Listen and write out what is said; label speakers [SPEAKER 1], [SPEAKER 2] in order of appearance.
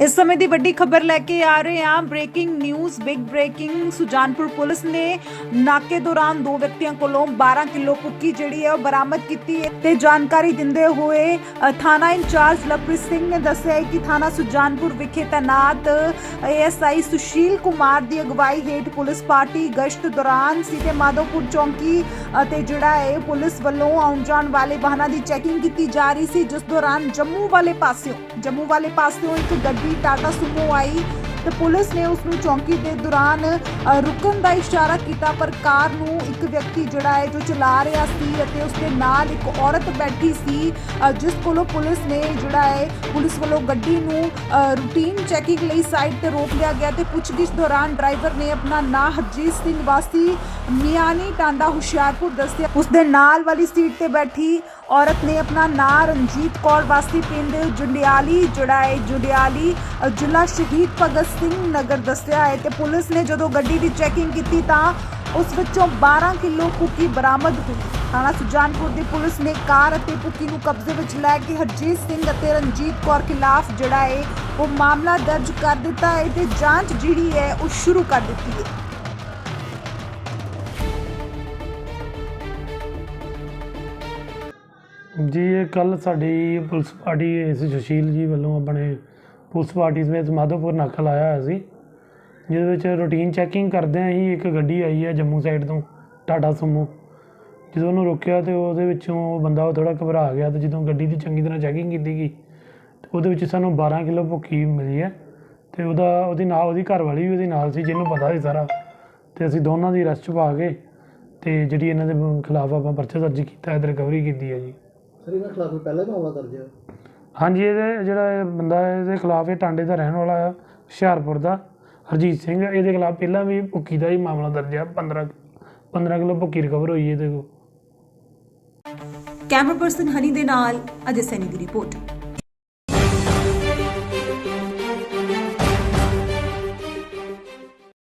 [SPEAKER 1] ਇਸ ਸਮੇਂ ਦੀ ਵੱਡੀ ਖਬਰ ਲੈ ਕੇ ਆ ਰਹੇ ਹਾਂ। Breaking news big breaking Sujanpur police ਨੇ ਨਾਕੇ ਦੌਰਾਨ ਦੋ ਵਿਅਕਤੀਆਂ ਕੋਲੋਂ 12 ਕਿਲੋ ਕੁੱਕੀ ਜਿਹੜੀ ਹੈ ਉਹ ਬਰਾਮਦ ਕੀਤੀ ਹੈ ਤੇ ਜਾਣਕਾਰੀ ਦਿੰਦੇ ਹੋਏ ਥਾਣਾ ਇੰਚਾਰਜ ਲਵਪ੍ਰੀਤ ਸਿੰਘ ਨੇ ਦੱਸਿਆ ਕਿ ਥਾਣਾ ਸੁਜਾਨਪੁਰ ਵਿਖੇ ਤੈਨਾਤ ਏਐਸਆਈ ਸੁਸ਼ੀਲ ਕੁਮਾਰ ਦੀ ਅਗਵਾਈ ਹੇਠ ਪੁਲਿਸ ਪਾਰਟੀ ਗਸ਼ਤ ਦੌਰਾਨ ਸੀਤੇ ਮਾਧੋਪੁਰ ਚੌਂਕੀ ਅਤੇ ਜਿਹੜਾ ਹੈ ਪੁਲਿਸ ਵੱਲੋਂ ਆਉਣ ਜਾਣ ਵਾਲੇ ਵਾਹਨਾਂ ਦੀ ਚੈਕਿੰਗ ਕੀਤੀ ਜਾ ਰਹੀ ਸੀ, ਜਿਸ ਦੌਰਾਨ ਜੰਮੂ ਵਾਲੇ ਪਾਸਿਓਂ, ਜੰਮੂ ਵਾਲੇ ਪਾਸਿਓਂ ਇੱਕ ਗੱਡੀ ਟਾਟਾ ਸੁਮੋ ਆਈ ਤੇ ਪੁਲਿਸ ਨੇ ਉਸ ਨੂੰ ਚੌਂਕੀ ਦੇ ਦੌਰਾਨ ਰੁਕਣ ਦਾ ਇਸ਼ਾਰਾ ਕੀਤਾ, ਪਰ ਕਾਰ ਨੂੰ ਇੱਕ ਵਿਅਕਤੀ ਜਿਹੜਾ ਹੈ ਜੋ ਚਲਾ ਰਿਹਾ ਸੀ ਅਤੇ ਉਸ ਦੇ ਨਾਲ ਇੱਕ ਔਰਤ ਬੈਠੀ ਸੀ ਜਿਸ ਕੋਲੋਂ ਪੁਲਿਸ ਨੇ ਜਿਹੜਾ ਹੈ, ਪੁਲਿਸ ਵੱਲੋਂ ਗੱਡੀ ਨੂੰ ਰੂਟੀਨ ਚੈਕਿੰਗ ਲਈ ਸਾਈਡ ਤੇ ਰੋਕ ਲਿਆ ਗਿਆ ਤੇ ਪੁੱਛਗਿੱਛ ਦੌਰਾਨ ਡਰਾਈਵਰ ਨੇ ਆਪਣਾ ਨਾਂ ਹਰਜੀਤ ਸਿੰਘ ਵਾਸੀ ਮਿਆਨੀ ਟਾਂਡਾ, ਹੁਸ਼ਿਆਰਪੁਰ ਦੱਸਿਆ। ਉਸ ਦੇ ਨਾਲ ਵਾਲੀ ਸੀਟ ਤੇ ਬੈਠੀ ਔਰਤ ਨੇ ਆਪਣਾ ਨਾਂ ਰਣਜੀਤ ਕੌਰ ਵਾਸੀ ਪਿੰਡ ਜੁੰਡਿਆਲੀ ਜਿਹੜਾ ਹੈ। ਜੁੰਡਿਆਲੀ ਜ਼ਿਲ੍ਹਾ ਸ਼ਹੀਦ ਭਗਤ ਸਿੰਘ ਨਗਰ ਦੱਸਿਆ ਹੈ ਤੇ ਪੁਲਿਸ ਨੇ ਜਦੋਂ ਗੱਡੀ ਦੀ ਚੈਕਿੰਗ ਕੀਤੀ ਤਾਂ ਉਸ ਵਿੱਚੋਂ 12 ਕਿਲੋ ਕੁੱਕੀ ਬਰਾਮਦ ਹੋਈ। ਥਾਣਾ ਸੁਜਾਨਪੁਰ ਦੀ ਪੁਲਿਸ ਨੇ ਕਾਰ ਅਤੇ ਕੁੱਕੀ ਨੂੰ ਕਬਜ਼ੇ ਵਿੱਚ ਲੈ ਕੇ ਹਰਜੀਤ ਸਿੰਘ ਅਤੇ ਰਣਜੀਤ ਕੌਰ ਖਿਲਾਫ ਜਿਹੜਾ ਹੈ, ਉਹ ਮਾਮਲਾ ਦਰਜ ਕਰ ਦਿੱਤਾ ਹੈ ਤੇ ਜਾਂਚ ਜਿਹੜੀ ਹੈ, ਉਹ ਸ਼ੁਰੂ ਕਰ ਦਿੱਤੀ ਹੈ।
[SPEAKER 2] ਜੀ, ਇਹ ਕੱਲ ਸਾਡੀ ਪੁਲਿਸ ਪਾਰਟੀ ਇਸ ਸੁਸ਼ੀਲ ਜੀ ਵੱਲੋਂ ਆਪਣੇ ਪੁਲਿਸ ਪਾਰਟੀ ਸਮੇਤ ਮਾਧੋਪੁਰ ਨਾਕਾ ਲਾਇਆ ਹੋਇਆ ਸੀ, ਜਿਹਦੇ ਵਿੱਚ ਰੂਟੀਨ ਚੈਕਿੰਗ ਕਰਦਿਆਂ ਹੀ ਇੱਕ ਗੱਡੀ ਆਈ ਹੈ ਜੰਮੂ ਸਾਈਡ ਤੋਂ, ਟਾਟਾ ਸੁਮੋ। ਜਦੋਂ ਉਹਨੂੰ ਰੋਕਿਆ ਤੇ ਉਹਦੇ ਵਿੱਚੋਂ ਉਹ ਬੰਦਾ ਥੋੜਾ ਘਬਰਾ ਗਿਆ ਤੇ ਜਦੋਂ ਗੱਡੀ ਦੀ ਚੰਗੀ ਤਰ੍ਹਾਂ ਚੈਕਿੰਗ ਕੀਤੀ ਗਈ, ਤੇ ਉਹਦੇ ਵਿੱਚ ਸਾਨੂੰ 12 ਕਿਲੋ ਭੁੱਕੀ ਮਿਲੀ ਹੈ ਤੇ ਉਹਦਾ, ਉਹਦੀ ਨਾਲ ਉਹਦੀ ਘਰ ਵਾਲੀ ਵੀ ਉਹਦੇ ਨਾਲ ਸੀ, ਜਿਹਨੂੰ ਪਤਾ ਸੀ ਸਾਰਾ। ਤੇ ਅਸੀਂ ਦੋਨਾਂ ਦੀ ਅਰੈਸਟ ਪਾ ਕੇ ਤੇ ਜਿਹੜੀ ਇਹਨਾਂ ਦੇ ਖਿਲਾਫ ਆਪਾਂ ਪਰਚਾ ਦਰਜ ਕੀਤਾ ਹੈ ਤੇ ਰਿਕਵਰੀ ਕੀਤੀ ਹੈ ਜੀ।
[SPEAKER 3] ਸਰ ਇਹਨਾਂ ਖਿਲਾਫ ਕੋਈ ਪਹਿਲਾਂ ਹੀ ਮਾਮਲਾ ਦਰਜ ਹੈ
[SPEAKER 2] ਹਾਂਜੀ ਇਹਦੇ ਜਿਹੜਾ ਇਹ ਬੰਦਾ ਹੈ, ਇਹਦੇ ਖਿਲਾਫ ਇਹ ਟਾਂਡੇ ਦਾ ਰਹਿਣ ਵਾਲਾ ਆ ਹੁਸ਼ਿਆਰਪੁਰ ਦਾ ਹਰਜੀਤ ਸਿੰਘ। ਇਹਦੇ ਖਿਲਾਫ ਪਹਿਲਾਂ ਵੀ ਭੁੱਕੀ ਦਾ ਹੀ ਮਾਮਲਾ ਦਰਜ ਹੈ 15 15 ਕਿਲੋ ਭੁੱਕੀ ਰਿਕਵਰ ਹੋਈ ਇਹਦੇ ਕੋਲ।
[SPEAKER 4] ਕੈਮਰਾ ਪਰਸਨ ਹਨੀ ਦੇ ਨਾਲ ਅਜੇ ਸੈਨੀ ਦੀ ਰਿਪੋਰਟ।